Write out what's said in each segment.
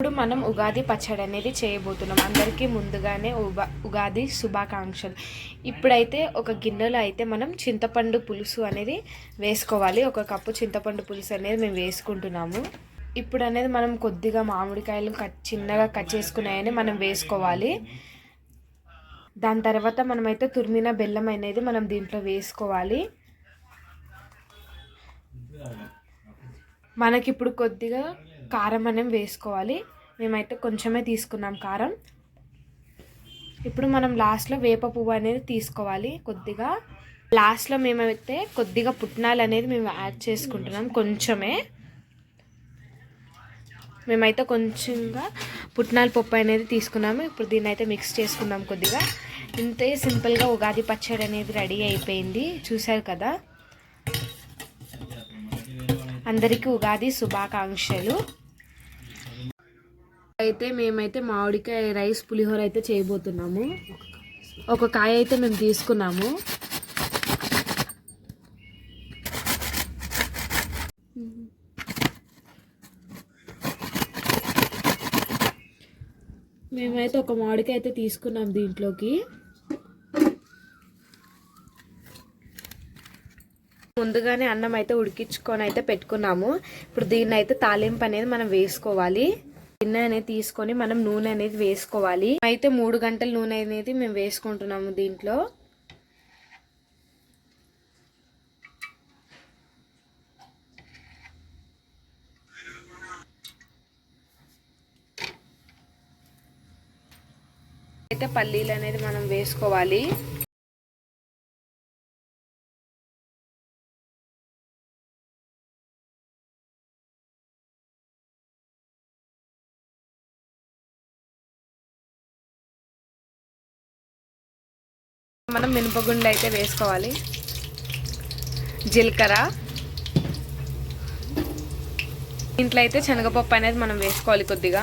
ఇప్పుడు మనం ఉగాది పచ్చడి అనేది చేయబోతున్నాం. అందరికీ ముందుగానే ఉగా ఉగాది శుభాకాంక్షలు. ఇప్పుడైతే ఒక గిన్నెలో అయితే మనం చింతపండు పులుసు అనేది వేసుకోవాలి. ఒక కప్పు చింతపండు పులుసు అనేది మేము వేసుకుంటున్నాము. ఇప్పుడు అనేది మనం కొద్దిగా మామిడికాయలు కట్ చిన్నగా కట్ చేసుకున్నాయని మనం వేసుకోవాలి. దాని తర్వాత మనమైతే తురిమిన బెల్లం అనేది మనం దీంట్లో వేసుకోవాలి. మనకిప్పుడు కొద్దిగా కారం అనేది వేసుకోవాలి. మేమైతే కొంచెమే తీసుకున్నాం కారం. ఇప్పుడు మనం లాస్ట్లో వేప పువ్వు అనేది తీసుకోవాలి కొద్దిగా. లాస్ట్లో మేమైతే కొద్దిగా పుట్నాలు అనేది మేము యాడ్ చేసుకుంటున్నాం కొంచెమే. మేమైతే కొంచెంగా పుట్నాల పప్పు అనేది తీసుకున్నాము. ఇప్పుడు దీన్ని అయితే మిక్స్ చేసుకున్నాం కొద్దిగా. ఇంతే సింపుల్గా ఉగాది పచ్చడి అనేది రెడీ అయిపోయింది. చూశారు కదా? అందరికీ ఉగాది శుభాకాంక్షలు. అయితే మేమైతే మామిడికాయ రైస్ పులిహోర అయితే చేయబోతున్నాము. ఒక కాయ అయితే మేము తీసుకున్నాము. మేమైతే ఒక మామిడికాయ అయితే తీసుకున్నాం దీంట్లోకి. ముందుగానే అన్నం అయితే ఉడికించుకొని అయితే పెట్టుకున్నాము. ఇప్పుడు దీన్ని అయితే తాలింపు అనేది మనం వేసుకోవాలి. గిన్నె అనేది తీసుకొని మనం నూనె అనేది వేసుకోవాలి. అయితే మూడు గంటల నూనె అనేది మేము వేసుకుంటున్నాము దీంట్లో. అయితే పల్లీలు అనేది మనం వేసుకోవాలి. మనం మినపగుండు అయితే వేసుకోవాలి. జీలకర్ర. ఇంట్లో అయితే శనగపప్పు అనేది మనం వేసుకోవాలి కొద్దిగా.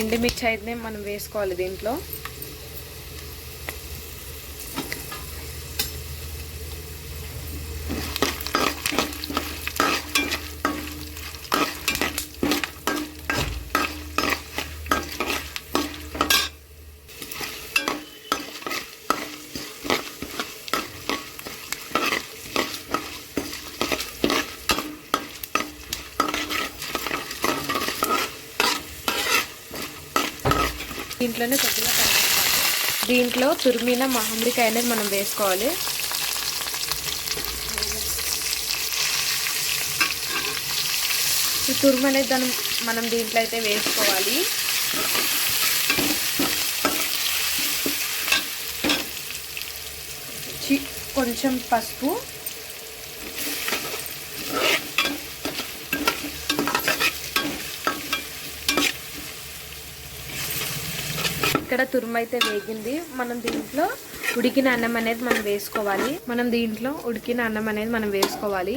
ఎండుమిర్చి అయితే మనం వేసుకోవాలి దీంట్లో. దీంట్లోనే కొద్దిగా కరివేపాకు. దీంట్లో తురిమిన మామిడికాయ అనేది మనం వేసుకోవాలి. ఈ తురుము అనేది దాన్ని మనం దీంట్లో అయితే వేసుకోవాలి. చి- కొంచెం పసుపు. ఇక్కడ తురుము అయితే వేగింది. మనం దీంట్లో ఉడికిన అన్నం అనేది మనం వేసుకోవాలి. మనం దీంట్లో ఉడికిన అన్నం అనేది మనం వేసుకోవాలి.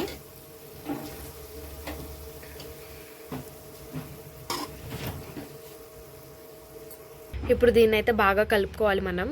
ఇప్పుడు దీన్ని అయితే బాగా కలుపుకోవాలి మనం.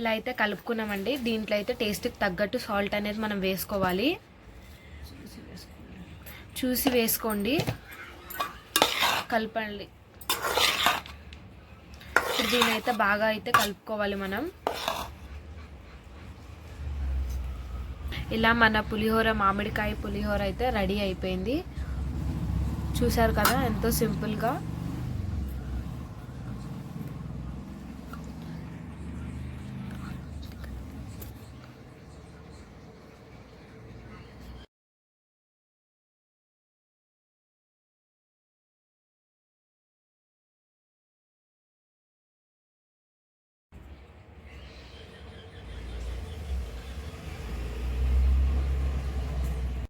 ఇలా అయితే కలుపుకున్నామండి. దీంట్లో అయితే టేస్ట్కి తగ్గట్టు సాల్ట్ అనేది మనం వేసుకోవాలి. చూసి వేసుకోండి. కలపండి. ఇప్పుడు దీని అయితే బాగా అయితే కలుపుకోవాలి మనం. ఇలా మన పులిహోర మామిడికాయ పులిహోర అయితే రెడీ అయిపోయింది. చూసారు కదా ఎంతో సింపుల్గా.